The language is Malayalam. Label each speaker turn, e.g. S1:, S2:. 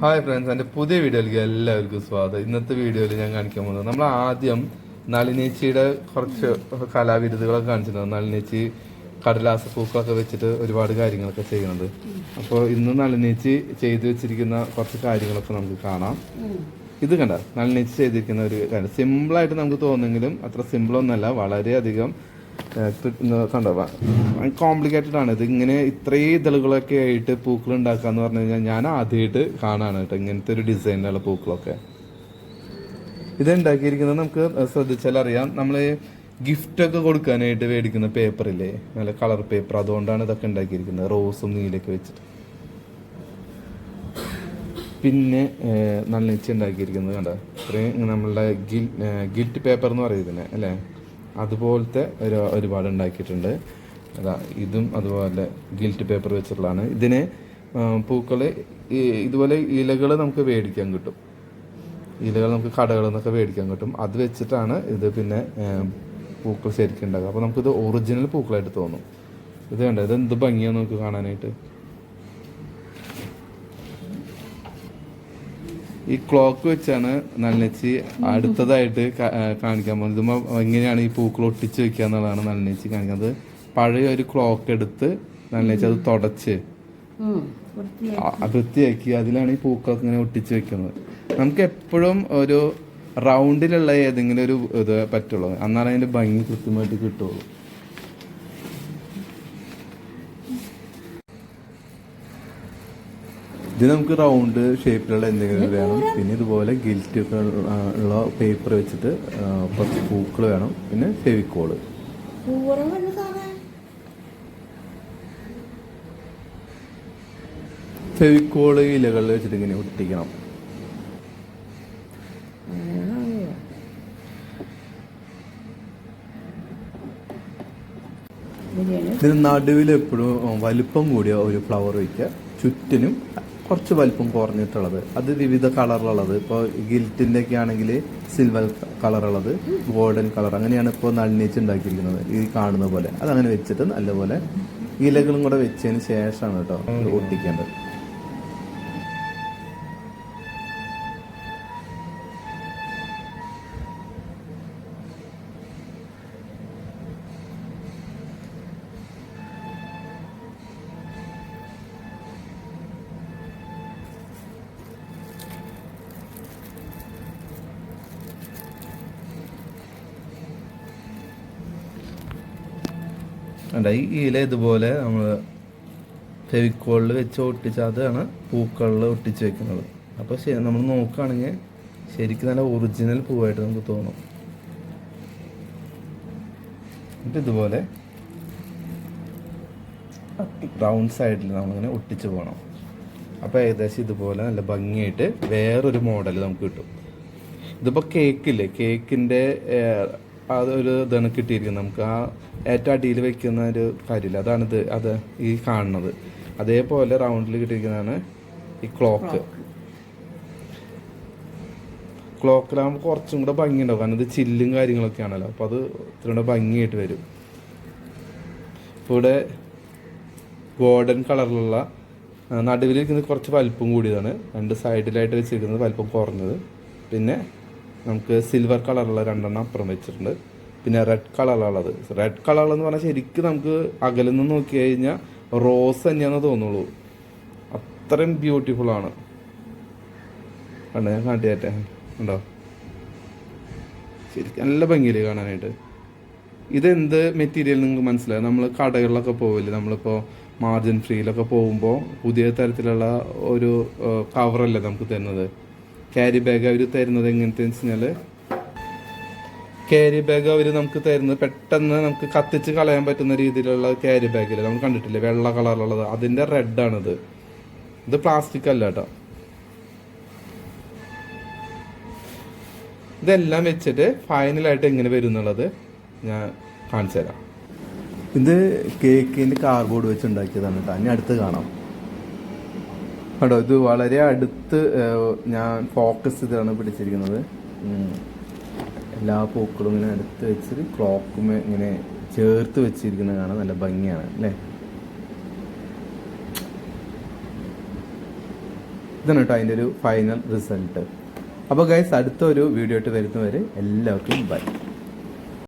S1: ഹായ് ഫ്രണ്ട്സ് എന്റെ പുതിയ വീഡിയോയിലേക്ക് എല്ലാവർക്കും സ്വാഗതം. ഇന്നത്തെ വീഡിയോയിൽ ഞാൻ കാണിക്കാൻ പോകുന്നത് നമ്മൾ ആദ്യം നളിനേച്ചിയുടെ കുറച്ച് കലാവിരുതുകളൊക്കെ കാണിച്ചിട്ടുണ്ട്. നളിനേച്ചി കടലാസ പൂക്കളൊക്കെ വെച്ചിട്ട് ഒരുപാട് കാര്യങ്ങളൊക്കെ ചെയ്യുന്നത് അപ്പോൾ ഇന്ന് നളിനേച്ചി ചെയ്തു വെച്ചിരിക്കുന്ന കുറച്ച് കാര്യങ്ങളൊക്കെ നമുക്ക് കാണാം. ഇത് കണ്ട നളിനേച്ചി ചെയ്തിരിക്കുന്ന ഒരു കാര്യം. സിമ്പിളായിട്ട് നമുക്ക് തോന്നുമെങ്കിലും അത്ര സിമ്പിളൊന്നുമല്ല വളരെയധികം കണ്ടോ? കോംപ്ലിക്കേറ്റഡ് ആണ്. ഇത് ഇങ്ങനെ ഇത്രയും ഇതളുകളൊക്കെ ആയിട്ട് പൂക്കൾ ഉണ്ടാക്കുക എന്ന് പറഞ്ഞു കഴിഞ്ഞാൽ ഞാൻ ആദ്യമായിട്ട് കാണാണ് കേട്ടോ ഇങ്ങനത്തെ ഒരു ഡിസൈനിലുള്ള പൂക്കളൊക്കെ. ഇത് ഉണ്ടാക്കിയിരിക്കുന്നത് നമുക്ക് ശ്രദ്ധിച്ചാൽ അറിയാം. നമ്മൾ ഗിഫ്റ്റ് ഒക്കെ കൊടുക്കാനായിട്ട് മേടിക്കുന്ന പേപ്പറില്ലേ? നല്ല കളർ പേപ്പർ അതുകൊണ്ടാണ് ഇതൊക്കെ ഉണ്ടാക്കിയിരിക്കുന്നത്. റോസും നീലൊക്കെ വെച്ചിട്ട്. പിന്നെ നല്ല നെച്ചി ഉണ്ടാക്കിയിരിക്കുന്നത് കണ്ടോ? ഇത്രയും നമ്മളുടെ ഗിൽ ഗിൽറ്റ് പേപ്പർ എന്ന് പറയുന്നത് അല്ലേ? അതുപോലത്തെ ഒരു ഒരുപാട് ഉണ്ടാക്കിയിട്ടുണ്ട്. അതാ ഇതും അതുപോലെ ഗിൽറ്റ് പേപ്പർ വെച്ചിട്ടുള്ളതാണ്. ഇതിന് പൂക്കൾ ഇതുപോലെ ഇലകൾ നമുക്ക് മേടിക്കാൻ കിട്ടും. ഇലകൾ നമുക്ക് കടകളിൽ നിന്നൊക്കെ മേടിക്കാൻ കിട്ടും. അത് വെച്ചിട്ടാണ് ഇത് പിന്നെ പൂക്കൾ ശരിക്കും ഉണ്ടാക്കുക. അപ്പോൾ നമുക്കിത് ഒറിജിനൽ പൂക്കളായിട്ട് തോന്നും. ഇത് കണ്ടോ? ഇത് എന്ത് ഭംഗിയാണ് നമുക്ക് കാണാനായിട്ട്. ഈ ക്ലോക്ക് വെച്ചാണ് നല്ലച്ചി അടുത്തതായിട്ട് കാണിക്കാൻ പോകുന്നത്. ഇതുമ്പോ എങ്ങനെയാണ് ഈ പൂക്കൾ ഒട്ടിച്ച് വെക്കുക എന്നുള്ളതാണ് നല്ലച്ചി കാണിക്കുന്നത്. പഴയ ഒരു ക്ലോക്ക് എടുത്ത് നല്ലച്ചി അത് തുടച്ച് വൃത്തിയാക്കി അതിലാണ് ഈ പൂക്കളൊക്കെ ഇങ്ങനെ ഒട്ടിച്ച് വെക്കുന്നത്. നമുക്ക് എപ്പോഴും ഒരു റൗണ്ടിലുള്ള ഏതെങ്കിലും ഒരു ഇത് പറ്റുള്ളൂ. എന്നാലും അതിന്റെ ഭംഗി കൃത്യമായിട്ട് കിട്ടുള്ളൂ. ഇത് നമുക്ക് റൗണ്ട് ഷേപ്പിലുള്ള എന്തെങ്കിലും വേണം. പിന്നെ ഇതുപോലെ ഗിൽറ്റ് ഒക്കെ ഉള്ള പേപ്പർ വെച്ചിട്ട് കുറച്ച് പൂക്കൾ വേണം. പിന്നെ
S2: ഫെവിക്കോൾ
S1: ഫെവിക്കോൾ ഇലകളിൽ വെച്ചിട്ട് ഇങ്ങനെ ഒട്ടിക്കണം. ഇതിന് നടുവിൽ എപ്പോഴും വലുപ്പം കൂടിയ ഒരു ഫ്ലവർ വയ്ക്കുക ചുറ്റിനും കുറച്ച് വലിപ്പം കുറഞ്ഞിട്ടുള്ളത്. അത് വിവിധ കളറിലുള്ളത്. ഇപ്പോൾ ഗിൽറ്റിന്റെ ഒക്കെ ആണെങ്കിൽ സിൽവർ കളറുള്ളത് ഗോൾഡൻ കളർ. അങ്ങനെയാണ് ഇപ്പോൾ നളിനീച്ച് ഉണ്ടാക്കിയിരിക്കുന്നത്. ഈ കാണുന്ന പോലെ. അതങ്ങനെ വെച്ചിട്ട് നല്ലപോലെ ഇലകളും കൂടെ വെച്ചതിന് ശേഷമാണ് കേട്ടോ ഒട്ടിക്കേണ്ടത്. അല്ല ഈ ഇല ഇതുപോലെ നമ്മൾ ഫെവിക്കോളിൽ വെച്ച് ഒട്ടിച്ച് അതാണ് പൂക്കളിൽ ഒട്ടിച്ച് വെക്കുന്നത്. അപ്പോൾ ശരി നമ്മൾ നോക്കുകയാണെങ്കിൽ ശരിക്കും നല്ല ഒറിജിനൽ പൂവായിട്ട് നമുക്ക് തോന്നും. എന്നിട്ട് ഇതുപോലെ റൗണ്ട് സൈഡിൽ നമ്മളിങ്ങനെ ഒട്ടിച്ച് പോകണം അപ്പോൾ ഏകദേശം ഇതുപോലെ നല്ല ഭംഗിയായിട്ട് വേറൊരു മോഡൽ നമുക്ക് കിട്ടും. ഇതിപ്പോൾ കേക്കില്ലേ കേക്കിന്റെ അതൊരു ഇതാണ് കിട്ടിയിരിക്കുന്നത്. നമുക്ക് ആ ഏറ്റവും അടിയിൽ വയ്ക്കുന്ന ഒരു കാര്യമില്ല. അതാണ് ഇത് അത് ഈ കാണുന്നത്. അതേപോലെ റൗണ്ടിൽ കിട്ടിയിരിക്കുന്നതാണ് ഈ ക്ലോക്ക് ക്ലോക്കിലാകുമ്പോൾ കുറച്ചും കൂടെ ഭംഗിയുണ്ടാവും. കാരണം ഇത് ചില്ലും കാര്യങ്ങളൊക്കെ ആണല്ലോ. അപ്പോൾ അത് ഇത്തിരി കൂടെ ഭംഗിയായിട്ട് വരും. ഇപ്പോൾ ഇവിടെ ഗോൾഡൻ കളറിലുള്ള നടുവിലിരിക്കുന്നത് കുറച്ച് വലിപ്പം കൂടിയതാണ്. രണ്ട് സൈഡിലായിട്ട് വെച്ചിരിക്കുന്നത് വലിപ്പം കുറഞ്ഞത്. പിന്നെ നമുക്ക് സിൽവർ കളറുള്ള രണ്ടെണ്ണം അപ്പുറം വെച്ചിട്ടുണ്ട്. പിന്നെ റെഡ് കളറുള്ളത് റെഡ് കളറെന്ന് പറഞ്ഞാൽ ശരിക്കും നമുക്ക് അകലിൽ നിന്ന് നോക്കി കഴിഞ്ഞാൽ റോസ് തന്നെയാണെന്ന് തോന്നുള്ളൂ. അത്രയും ബ്യൂട്ടിഫുൾ ആണ്. കണ്ടോ? ഞാൻ കാട്ടിയാട്ടെ. ഉണ്ടോ ശരിക്കും നല്ല ഭംഗിയില്ലേ കാണാനായിട്ട്. ഇതെന്ത് മെറ്റീരിയൽ നിങ്ങൾക്ക് മനസ്സിലായി? നമ്മൾ കടകളിലൊക്കെ പോവില്ലേ? നമ്മളിപ്പോൾ മാർജിൻ ഫ്രീയിലൊക്കെ പോകുമ്പോൾ പുതിയ തരത്തിലുള്ള ഒരു കവറല്ലേ നമുക്ക് തരുന്നത്? ക്യാരി ബാഗ് അവർ തരുന്നത് എങ്ങനത്തെ വെച്ചാൽ ക്യാരി ബാഗ് അവർ നമുക്ക് തരുന്നത് പെട്ടെന്ന് നമുക്ക് കത്തിച്ച് കളയാൻ പറ്റുന്ന രീതിയിലുള്ള ക്യാരി ബാഗിൽ നമ്മൾ കണ്ടിട്ടില്ലേ? വെള്ള കളറിലുള്ളത് അതിന്റെ റെഡാണിത് ഇത് പ്ലാസ്റ്റിക് അല്ല കേട്ടോ ഇതെല്ലാം വെച്ചിട്ട് ഫൈനലായിട്ട് എങ്ങനെ വരും എന്നുള്ളത് ഞാൻ കാണിച്ചു തരാം ഇത് കേക്കിന്റെ കാർബോർഡ് വെച്ച് ഉണ്ടാക്കിയതാണ് കേട്ടോ ഇനി അടുത്ത് കാണാം. കേട്ടോ ഇത് വളരെ അടുത്ത് ഞാൻ ഫോക്കസ് ചെയ്താണ് പിടിച്ചിരിക്കുന്നത്. എല്ലാ പൂക്കളും ഇങ്ങനെ അടുത്ത് വെച്ചിട്ട് ക്ലോക്കും ഇങ്ങനെ ചേർത്ത് വെച്ചിരിക്കുന്നത് കാണാൻ നല്ല ഭംഗിയാണ് അല്ലേ? ഇതാണ് കേട്ടോ അതിന്റെ ഒരു ഫൈനൽ റിസൾട്ട് അപ്പോൾ ഗൈസ് അടുത്തൊരു വീഡിയോ ആയിട്ട് വരുന്നവരെ എല്ലാവർക്കും ബൈ